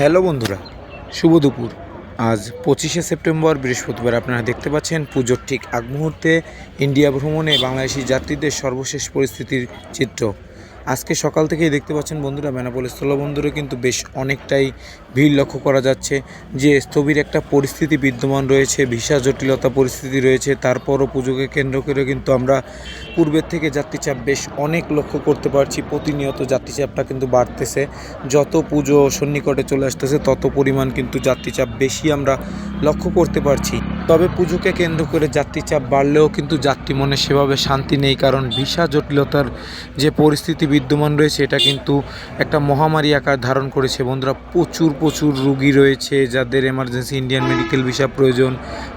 Hello বন্ধুরা, শুভ দুপুর। আজ পঁচিশে সেপ্টেম্বর, বৃহস্পতিবার আপনারা দেখতে পাচ্ছেন পুজোর ঠিক আগ মুহূর্তে ইন্ডিয়া ভ্রমণে বাংলাদেশি যাত্রীদের সর্বশেষ পরিস্থিতির চিত্র। আজকে সকাল থেকেই দেখতে পাচ্ছেন বন্ধুরা বেনাপোল স্থলবন্দরে কিন্তু বেশ অনেকটাই ভিড় লক্ষ্য করা যাচ্ছে যে স্থবির একটা পরিস্থিতি বিদ্যমান রয়েছে, ভিসা জটিলতা পরিস্থিতি রয়েছে, তারপরও পুজোকে কেন্দ্র করে কিন্তু আমরা পূর্বের থেকে যাত্রী চাপ বেশ অনেক লক্ষ্য করতে পারছি। প্রতিনিয়ত যাত্রী চাপটা কিন্তু বাড়তেছে। যত পুজো সন্নিকটে চলে আসতেছে, তত পরিমাণ কিন্তু যাত্রী চাপ বেশি আমরা লক্ষ্য করতে পারছি। তবে পুজোকে কেন্দ্র করে যাত্রী চাপ বাড়লেও কিন্তু যাত্রী মনে সেভাবে শান্তি নেই, কারণ ভিসা জটিলতার যে পরিস্থিতি বিদ্যমান রয়েছে, এটা কিন্তু একটা মহামারী আকার ধারণ করেছে। বন্ধুরা, প্রচুর প্রচুর রুগী রয়েছে যাদের এমার্জেন্সি ইন্ডিয়ান মেডিকেল ভিসা প্রয়োজন,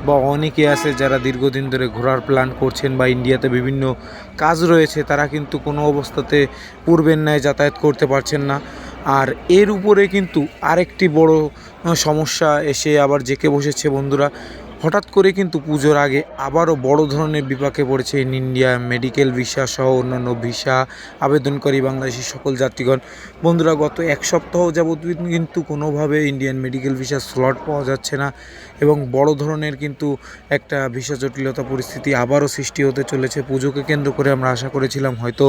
বা অনেকে আছে যারা দীর্ঘদিন ধরে ঘোরার প্ল্যান করছেন, বা ইন্ডিয়াতে বিভিন্ন কাজ রয়েছে, তারা কিন্তু কোনো অবস্থাতে পূর্বের ন্যায় যাতায়াত করতে পারছেন না। আর এর উপরে কিন্তু আরেকটি বড় সমস্যা এসে আবার জেকে বসেছে বন্ধুরা হঠাৎ করে কিন্তু পুজোর আগে আবারও বড় ধরনের বিপাকে পড়েছে ইন ইন্ডিয়া মেডিকেল ভিসা সহ অন্যান্য ভিসা আবেদনকারী বাংলাদেশি সকল যাত্রীগণ। বন্ধুরা, গত এক সপ্তাহ যাবৎ কিন্তু কোনোভাবে ইন্ডিয়ান মেডিকেল ভিসা স্লট পাওয়া যাচ্ছে না এবং বড় ধরনের কিন্তু একটা ভিসা জটিলতা পরিস্থিতি আবারও সৃষ্টি হতে চলেছে। পুজোকে কেন্দ্র করে আমরা আশা করেছিলাম হয়তো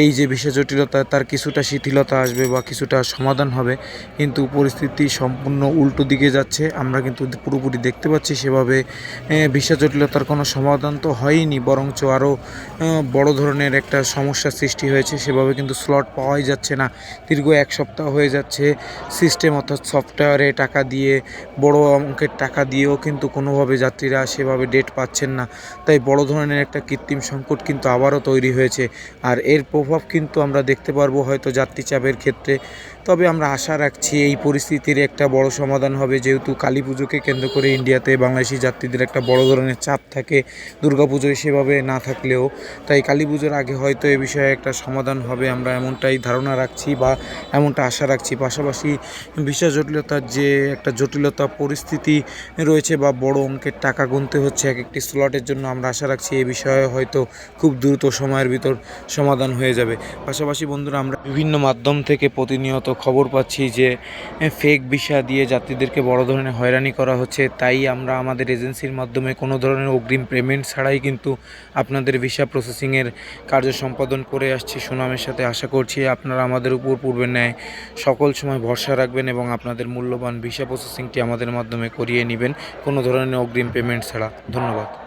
এই যে ভিসা জটিলতা, তার কিছুটা শিথিলতা আসবে বা কিছুটা সমাধান হবে, কিন্তু পরিস্থিতি সম্পূর্ণ উল্টো দিকে যাচ্ছে। আমরা কিন্তু পুরোপুরি দেখতে পাচ্ছি সেভাবে এ, ভিসা জটিলতার কোনো সমাধান তো হয়নি বরঞ্চ আরও বড় ধরনের একটা সমস্যার সৃষ্টি হয়েছে। সেভাবে কিন্তু স্লট পাওয়াই যাচ্ছে না। দীর্ঘ এক সপ্তাহ হয়ে যাচ্ছে সিস্টেম অর্থাৎ সফটওয়্যারে টাকা দিয়ে বড় অঙ্কের টাকা দিয়েও কিন্তু কোনোভাবে যাত্রীরা সেভাবে ডেট পাচ্ছেন না। তাই বড় ধরনের একটা কৃত্রিম সংকট কিন্তু আবারও তৈরি হয়েছে। আর এর প্রভাব কিন্তু আমরা দেখতে পারব হয়তো যাত্রী চাপের ক্ষেত্রে। তবে আমরা আশা রাখছি এই পরিস্থিতির একটা বড় সমাধান হবে যেহেতু কালী পুজোকে কেন্দ্র করে ইন্ডিয়াতে বাংলাদেশি যাত্রীদের একটা বড় ধরনের চাপ থাকে। দুর্গাপুজোয় সেভাবে না থাকলেও। তাই কালী পুজোর আগে হয়তো এ বিষয়ে একটা সমাধান হবে, আমরা এমনটাই ধারণা রাখছি বা এমনটা আশা রাখছি। পাশাপাশি ভিসা জটিলতার যে একটা জটিলতা পরিস্থিতি রয়েছে বা বড় অঙ্কের টাকা গুনতে হচ্ছে এক একটি স্লটের জন্য, আমরা আশা রাখছি এই বিষয়ে হয়তো খুব দ্রুত সময়ের ভিতর সমাধান হয়ে যাবে। পাশাপাশি বন্ধুরা, আমরা বিভিন্ন মাধ্যম থেকে প্রতিনিয়ত খবর পাচ্ছি যে ফেক ভিসা দিয়ে যাত্রীদেরকে বড় ধরনের হয়রানি করা হচ্ছে। তাই আমরা আমাদের এজেন্সির মাধ্যমে কোনো ধরনের অগ্রিম পেমেন্ট ছাড়াই কিন্তু আপনাদের ভিসা প্রসেসিংয়ের কার্য সম্পাদন করে আসছি। সুনামের সাথে আশা করছি আপনারা আমাদের উপর পূর্বের ন্যায় সকল সময় ভরসা রাখবেন এবং আপনাদের মূল্যবান ভিসা প্রসেসিংটি আমাদের মাধ্যমে করিয়ে নেবেন। কোনো ধরনের অগ্রিম পেমেন্ট ছাড়া। ধন্যবাদ।